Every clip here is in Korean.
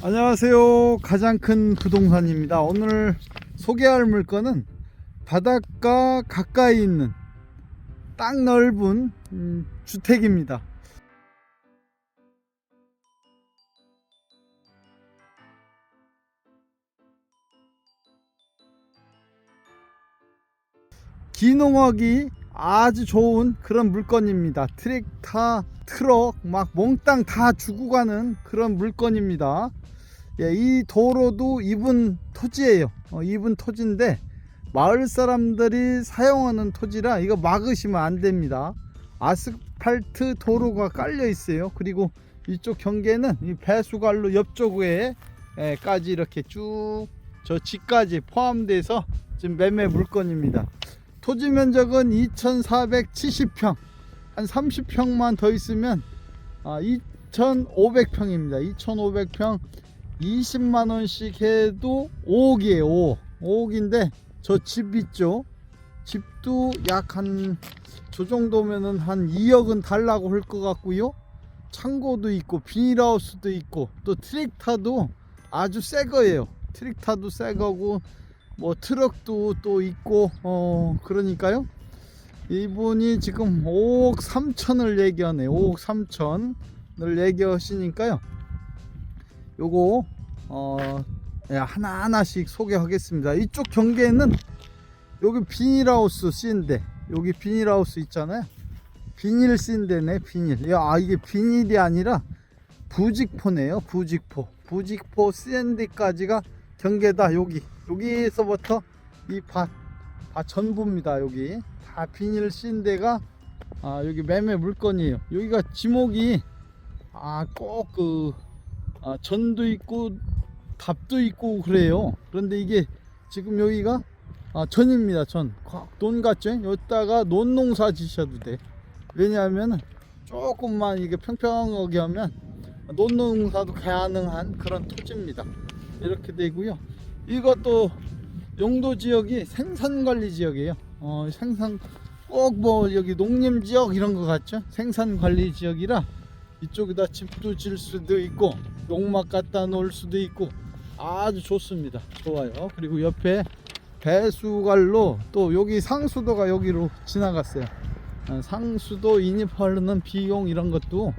안녕하세요. 가장 큰 부동산입니다. 오늘 소개할 물건은 바닷가 가까이 있는 땅 넓은 음, 주택입니다. 기농하기 아주 좋은 그런 물건입니다. 트랙터, 트럭, 막 몽땅 다 주고 가는 그런 물건입니다. 예, 이 도로도 이분 토지예요. 어, 이분 토지인데 마을 사람들이 사용하는 토지라 이거 막으시면 안 됩니다. 아스팔트 도로가 깔려 있어요. 그리고 이쪽 경계는 이 배수관로 옆쪽에 예, 까지 이렇게 쭉저 집까지 포함돼서 지금 매매 물건입니다. 토지 면적은 2,470평. 한 30평만 더 있으면 아, 2,500평입니다. 2,500평 20만 원씩 해도 5억이에요. 5억. 5억인데 저 집 있죠. 집도 약 한 저 정도면은 한 2억은 달라고 할 것 같고요. 창고도 있고 비닐하우스도 있고 또 트랙터도 아주 새 거예요. 트랙터도 새 거고 뭐 트럭도 또 있고 어 그러니까요. 이분이 지금 5억 3천을 얘기하네. 5억 3천을 얘기하시니까요. 요거 어 예, 하나하나씩 소개하겠습니다. 이쪽 경계는 여기 비닐하우스 씬데 여기 비닐하우스 있잖아요. 비닐 씬데네 비닐. 야, 아 이게 비닐이 아니라 부직포네요. 부직포. 부직포 씬데까지가 경계다. 여기 여기서부터 이밭 밭 전부입니다. 여기 다 비닐 씬데가 아 여기 매매 물건이에요. 여기가 지목이 아 꼭 그 아, 전도 있고 답도 있고 그래요. 그런데 이게 지금 여기가 아, 전입니다. 전. 논 같죠? 여기다가 논 농사 지셔도 돼. 왜냐하면 조금만 이게 평평하게 하면 논 농사도 가능한 그런 토지입니다. 이렇게 되고요. 이것도 용도 지역이 생산 관리 지역이에요. 어, 생산 꼭 뭐 여기 농림 지역 이런 거 같죠? 생산 관리 지역이라 이쪽에다 집도 질 수도 있고 농막 갖다 놓을 수도 있고 아주 좋습니다. 좋아요. 그리고 옆에 배수관로 또 여기 상수도가 여기로 지나갔어요. 어, 상수도 인입하려는 비용 이런 것도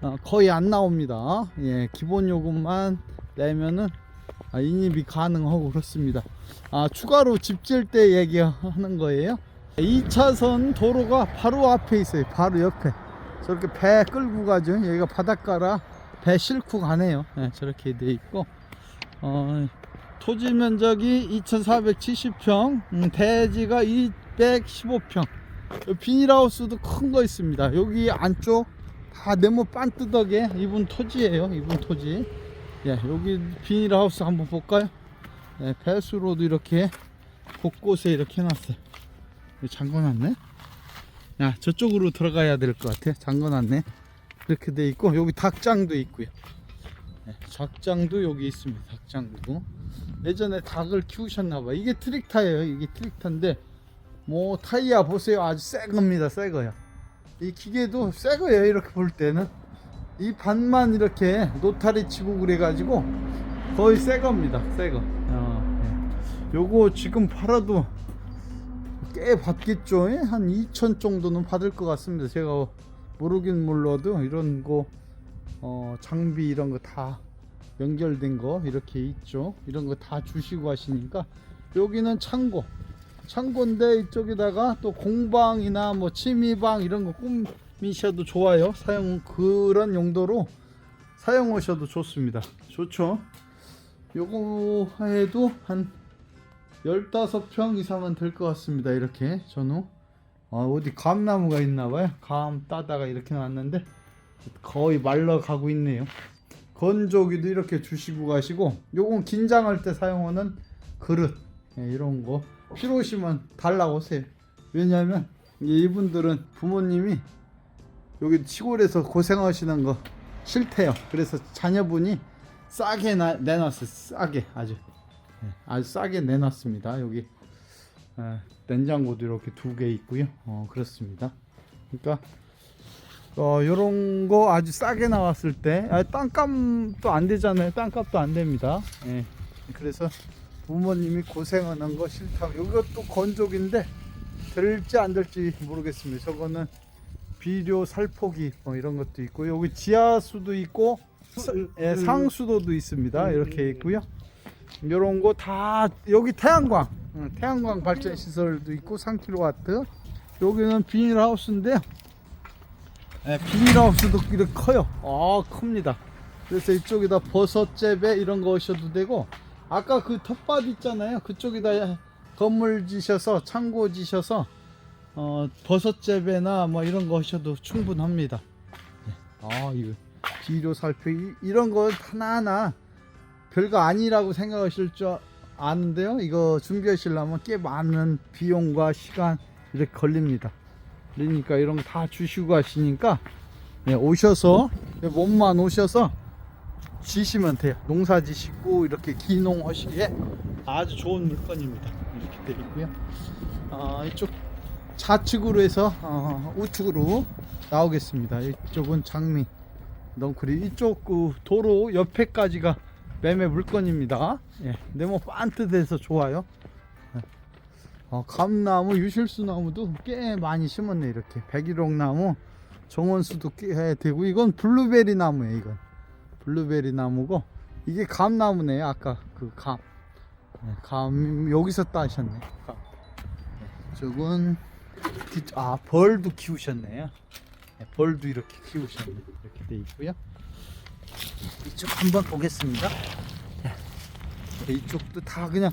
어, 거의 안 나옵니다. 예 기본 요금만 내면은 아, 인입이 가능하고 그렇습니다. 아 추가로 집 질 때 얘기하는 거예요. 2차선 도로가 바로 앞에 있어요. 바로 옆에 저렇게 배 끌고 가죠. 여기가 바닷가라 배 싣고 가네요. 네, 저렇게 돼 있고 어, 토지 면적이 2,470평, 음, 대지가 215평. 비닐하우스도 큰 거 있습니다. 여기 안쪽 다 네모 반뜨덕에 이분 토지예요. 이분 토지. 예, 여기 비닐하우스 한번 볼까요? 네, 배수로도 이렇게 곳곳에 이렇게 해놨어요. 잠궈놨네. 야 저쪽으로 들어가야 될 것 같아. 잠궈놨네. 이렇게 돼 있고 여기 닭장도 있고요. 네, 닭장도 여기 있습니다. 닭장도. 예전에 닭을 키우셨나봐. 이게 트릭타예요. 이게 트릭타인데 뭐 타이야 보세요. 아주 새 겁니다. 새 거야 이 기계도 새 거예요. 이렇게 볼 때는. 이 반만 이렇게 노타리 치고 그래 가지고 거의 새 겁니다. 새거. 어, 네. 요거 지금 팔아도 꽤 받겠죠. 예? 한 2천 정도는 받을 것 같습니다. 제가 모르긴 몰라도 이런 거 어, 장비 이런 거 다 연결된 거 이렇게 있죠. 이런 거 다 주시고 하시니까 여기는 창고. 창고인데 이쪽에다가 또 공방이나 뭐 취미방 이런 거 꾸미셔도 좋아요. 사용 그런 용도로 사용하셔도 좋습니다. 좋죠. 요거 해도 한 15평 이상은 될 것 같습니다. 이렇게 전후. 아, 어디 감나무가 있나봐요. 감 따다가 이렇게 놨는데 거의 말라 가고 있네요. 건조기도 이렇게 주시고 가시고 요건 긴장할 때 사용하는 그릇 예, 이런 거 필요하시면 달라고 오세요. 왜냐하면 이분들은 부모님이 여기 시골에서 고생하시는 거 싫대요. 그래서 자녀분이 싸게 나, 내놨어요. 싸게 아주. 네, 아주 싸게 내놨습니다. 여기 에, 냉장고도 이렇게 두 개 있고요. 어, 그렇습니다. 그러니까 어, 요런 거 아주 싸게 나왔을 때, 아, 땅값도 안 되잖아요. 땅값도 안 됩니다. 예. 그래서 부모님이 고생하는 거 싫다고. 이것도 건조기인데, 될지 안 될지 모르겠습니다. 저거는 비료 살포기 뭐 이런 것도 있고, 여기 지하수도 있고, 사- 예, 상수도도 있습니다. 이렇게 있고요. 요런 거 다, 여기 태양광, 어, 태양광 발전 시설도 있고, 3kW. 여기는 비닐하우스인데요. 네, 비닐하우스도 이렇게 커요. 아, 큽니다. 그래서 이쪽에다 버섯 재배 이런 거 하셔도 되고, 아까 그 텃밭 있잖아요. 그쪽에다 건물 지셔서, 창고 지셔서, 어, 버섯 재배나 뭐 이런 거 하셔도 충분합니다. 네. 아, 이거 비료 이- 이런 거 하나하나 별거 아니라고 생각하실 줄 아는데요. 이거 준비하시려면 꽤 많은 비용과 시간 이렇게 걸립니다. 그러니까 이런 거 다 주시고 가시니까 네, 오셔서 몸만 오셔서 지시면 돼요. 농사 지시고 이렇게 기농 하시기에 아주 좋은 물건입니다. 이렇게 되어 있고요. 아, 이쪽 좌측으로 해서 어, 우측으로 나오겠습니다. 이쪽은 장미 넝쿨이 이쪽 그 도로 옆에까지가 매매 물건입니다. 예, 네모 반듯해서 좋아요. 어, 감나무, 유실수 나무도 꽤 많이 심었네 이렇게 백일옥 나무, 정원수도 꽤 되고 이건 블루베리 나무예요 이건 블루베리 나무고 이게 감 나무네요 아까 그 감. 네, 감 여기서 따셨네. 감. 네, 저건 뒤- 아 벌도 키우셨네요. 네, 벌도 이렇게 키우셨네 이렇게 돼 있고요. 이쪽 한번 보겠습니다. 네, 이쪽도 다 그냥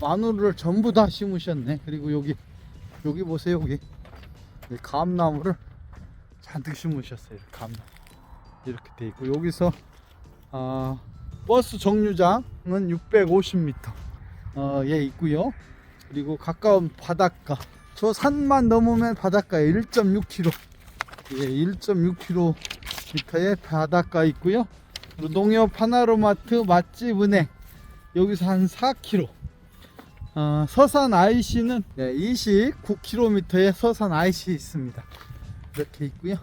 마늘을 전부 다 심으셨네. 그리고 여기 여기 보세요 여기 이 감나무를 잔뜩 심으셨어요. 감나무 이렇게 돼 있고 여기서 아, 버스 정류장은 650m 어, 예 있고요. 그리고 가까운 바닷가 저 산만 넘으면 바닷가에 1.6km 예 1.6km의 바닷가 있고요. 농협 하나로마트 맛집 은행 여기서 한 4km 어, 서산 IC는 네, 29km의 서산 IC 있습니다. 이렇게 있고요.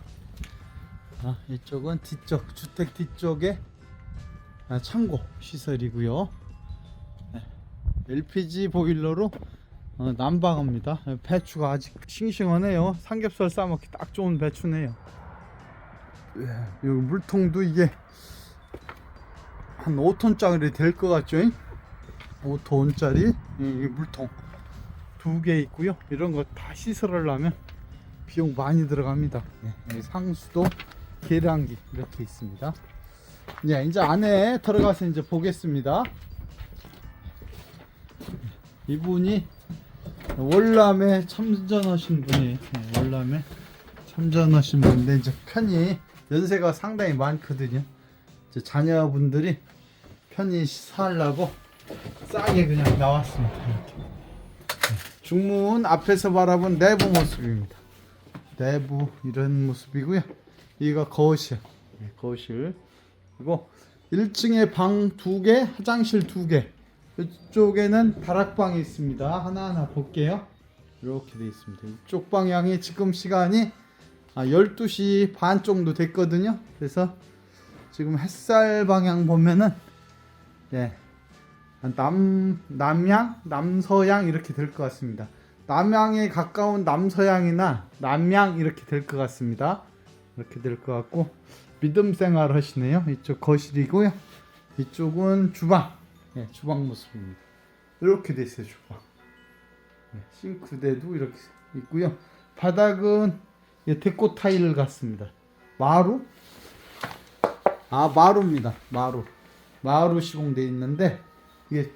아, 이쪽은 뒤쪽 주택 뒤쪽에 아, 창고 시설이고요. 네, LPG 보일러로 어, 난방합니다. 배추가 아직 싱싱하네요. 삼겹살 싸먹기 딱 좋은 배추네요. 예, 여기 물통도 이게 한 5톤짜리 될 것 같죠? 5톤짜리 물통 두 개 있고요. 이런 거다 시설하려면 비용 많이 들어갑니다. 네, 여기 상수도 계량기 이렇게 있습니다. 네, 이제 안에 들어가서 이제 보겠습니다. 이분이 월남에 참전하신 분이 네, 월남에 참전하신 분인데 이제 편히 연세가 상당히 많거든요. 자녀분들이 편히 살라고 싸게 그냥 나왔습니다. 네, 중문 앞에서 바라본 내부 모습입니다. 내부 이런 모습이고요. 여기가 거실, 네, 거실. 그리고 1층에 방 두 개, 화장실 두 개. 이쪽에는 다락방이 있습니다. 하나하나 볼게요. 이렇게 돼 있습니다. 이쪽 방향이 지금 시간이 아, 12시 반 정도 됐거든요. 그래서 지금 햇살 방향 보면은 예. 남 남양, 남서양 이렇게 될 것 같습니다. 남양에 가까운 남서양이나 남양 이렇게 될 것 같습니다. 이렇게 될 것 같고 믿음 생활 하시네요. 이쪽 거실이고요. 이쪽은 주방. 예, 주방 모습입니다. 이렇게 돼 있어요, 주방. 예, 싱크대도 이렇게 있고요. 바닥은 예, 데코 타일 같습니다. 마루? 아, 마루입니다. 마루. 마루 시공돼 있는데 이게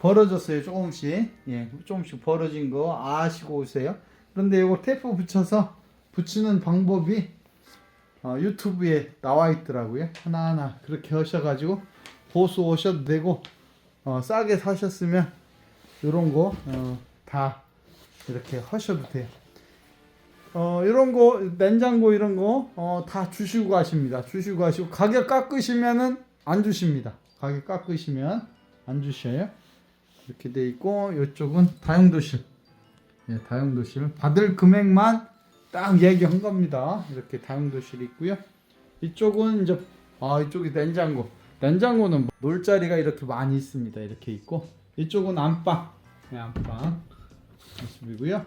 벌어졌어요, 조금씩. 예, 조금씩 벌어진 거 아시고 오세요. 그런데 이거 테이프 붙여서 붙이는 방법이 어, 유튜브에 나와 있더라고요. 하나하나 그렇게 하셔가지고 보수 오셔도 되고 어, 싸게 사셨으면 이런 거다 이렇게 하셔도 돼요. 어, 이런 거 냉장고 이런 거 어, 다 주시고 가십니다. 주시고 가시고 가격 깎으시면은 안 주십니다. 가격 깎으시면 안 주셔요. 이렇게 돼 있고 이쪽은 다용도실. 예, 다용도실 받을 금액만 딱 얘기한 겁니다. 이렇게 다용도실이 있고요. 이쪽은 이제 아 이쪽이 냉장고. 냉장고는 놀 자리가 이렇게 많이 있습니다. 이렇게 있고 이쪽은 안방. 네, 안방 모습이고요.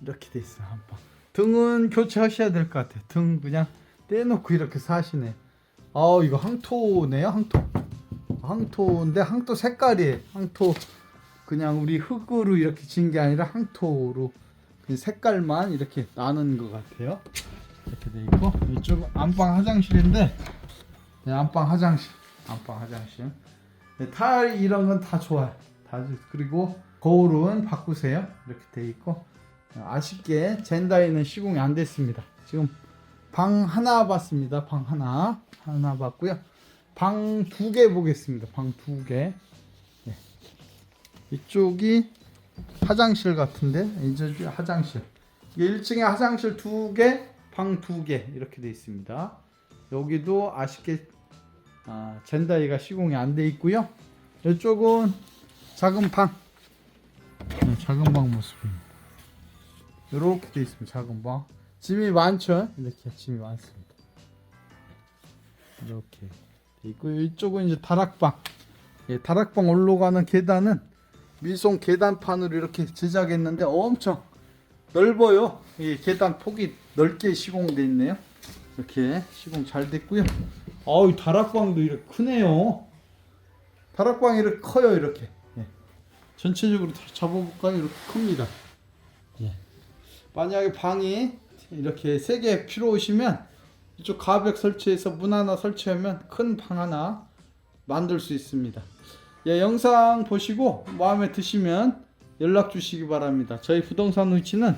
예. 이렇게 돼 있어요 안방. 등은 교체하셔야 될 것 같아요. 등 그냥 떼놓고 이렇게 사시네. 아 이거 항토네요 항토. 항토인데 항토 색깔이 항토 그냥 우리 흙으로 이렇게 진 게 아니라 항토로 그 색깔만 이렇게 나는 것 같아요. 이렇게 돼 있고 이쪽 안방 화장실인데 네, 안방 화장실, 안방 화장실. 네, 타일 이런 건 다 좋아요. 다 좋- 그리고 거울은 바꾸세요. 이렇게 돼 있고 아쉽게 젠다이는 시공이 안 됐습니다. 지금 방 하나 봤습니다. 방 하나 하나 봤고요. 방 두 개 보겠습니다. 방 두 개. 네. 이쪽이 화장실 같은데 이제 화장실. 이게 1층에 화장실 두 개, 방 두 개 이렇게 돼 있습니다. 여기도 아쉽게 아, 젠다이가 시공이 안 돼 있고요. 이쪽은 작은 방. 네, 작은 방 모습입니다. 이렇게 돼 있습니다. 작은 방. 짐이 많죠? 이렇게 짐이 많습니다. 이렇게 돼 있고 이쪽은 이제 다락방. 예, 다락방 올라가는 계단은 미송 계단판으로 이렇게 제작했는데 엄청 넓어요. 이 계단 폭이 넓게 시공돼 있네요. 이렇게 시공 잘 됐고요. 아우 이 다락방도 이렇게 크네요. 다락방이 이렇게 커요 이렇게. 예. 전체적으로 다 잡아볼까요? 이렇게 큽니다. 예. 만약에 방이 이렇게 세 개 필요하시면 이쪽 가벽 설치해서 문 하나 설치하면 큰 방 하나 만들 수 있습니다. 예, 영상 보시고 마음에 드시면 연락 주시기 바랍니다. 저희 부동산 위치는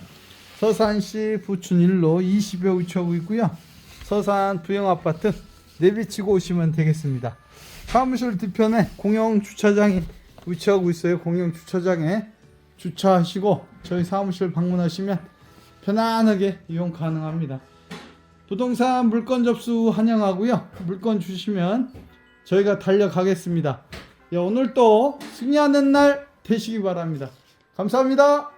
서산시 부춘 1로 20여 위치하고 있고요. 서산 부영 아파트 내비치고 오시면 되겠습니다. 사무실 뒤편에 공영 주차장이 위치하고 있어요. 공영 주차장에 주차하시고 저희 사무실 방문하시면 편안하게 이용 가능합니다. 부동산 물건 접수 환영하고요. 물건 주시면 저희가 달려가겠습니다. 예, 오늘 또 승리하는 날 되시기 바랍니다. 감사합니다.